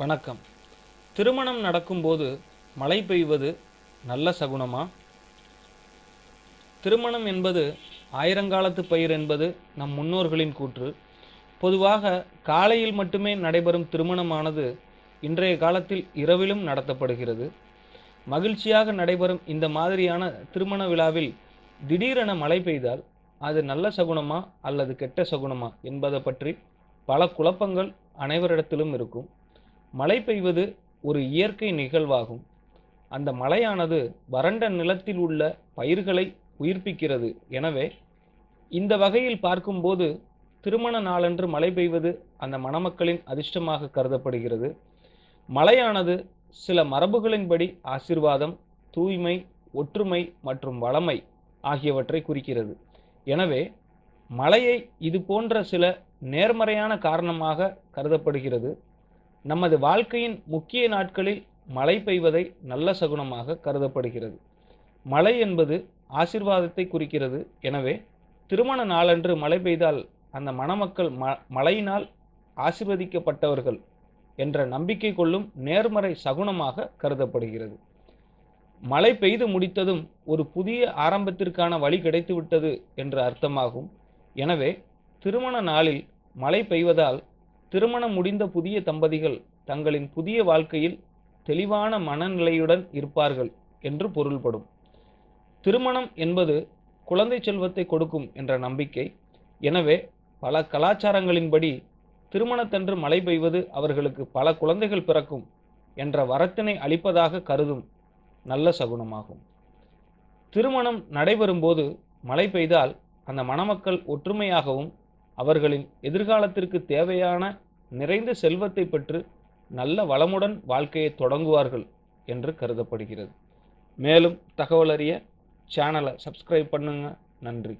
வணக்கம். திருமணம் நடக்கும்போது மழை பெய்வது நல்ல சகுனமா? திருமணம் என்பது ஆயிரங்காலத்து பயிர் என்பது நம் முன்னோர்களின் கூற்று. பொதுவாக காலையில் மட்டுமே நடைபெறும் திருமணமானது இன்றைய காலத்தில் இரவிலும் நடத்தப்படுகிறது. மகிழ்ச்சியாக நடைபெறும் இந்த மாதிரியான திருமண விழாவில் திடீரென மழை பெய்தால் அது நல்ல சகுனமா அல்லது கெட்ட சகுனமா என்பதை பற்றி பல குழப்பங்கள் அனைவரிடத்திலும் இருக்கும். மழை பெய்வது ஒரு இயற்கை நிகழ்வாகும். அந்த மழையானது வறண்ட நிலத்தில் உள்ள பயிர்களை உயிர்ப்பிக்கிறது. எனவே இந்த வகையில் பார்க்கும்போது திருமண நாளன்று மழை பெய்வது அந்த மணமக்களின் அதிர்ஷ்டமாக கருதப்படுகிறது. மழையானது சில மரபுகளின்படி ஆசிர்வாதம் தூய்மை ஒற்றுமை மற்றும் வளமை ஆகியவற்றை குறிக்கிறது. எனவே மழையை இது போன்ற சில நேர்மறையான காரணமாக கருதப்படுகிறது. நமது வாழ்க்கையின் முக்கிய நாட்களில் மழை பெய்வதை நல்ல சகுனமாக கருதப்படுகிறது. மழை என்பது ஆசிர்வாதத்தை குறிக்கிறது. எனவே திருமண நாளன்று மழை பெய்தால் அந்த மணமக்கள் ம மழையினால் ஆசிர்வதிக்கப்பட்டவர்கள் என்ற நம்பிக்கை கொள்ளும் நேர்மறை சகுனமாக கருதப்படுகிறது. மழை பெய்து முடித்ததும் ஒரு புதிய ஆரம்பத்திற்கான வழி கிடைத்துவிட்டது என்று அர்த்தமாகும். எனவே திருமண நாளில் மழை பெய்வதால் திருமணம் முடிந்த புதிய தம்பதிகள் தங்களின் புதிய வாழ்க்கையில் தெளிவான மனநிலையுடன் இருப்பார்கள் என்று பொருள்படும். திருமணம் என்பது குழந்தை செல்வத்தை கொடுக்கும் என்ற நம்பிக்கை. எனவே பல கலாச்சாரங்களின்படி திருமணத்தன்று மழை பெய்வது அவர்களுக்கு பல குழந்தைகள் பிறக்கும் என்ற வரத்தினை அளிப்பதாக கருதும் நல்ல சகுனமாகும். திருமணம் நடைபெறும்போது மழை பெய்தால் அந்த மணமக்கள் ஒற்றுமையாகவும் அவர்களின் எதிர்காலத்திற்கு தேவையான நிறைந்த செல்வத்தை பெற்று நல்ல வளமுடன் வாழ்க்கையை தொடங்குவார்கள் என்று கருதப்படுகிறது. மேலும் தகவல் அறிய சேனலை சப்ஸ்கிரைப் பண்ணுங்கள் நன்றி.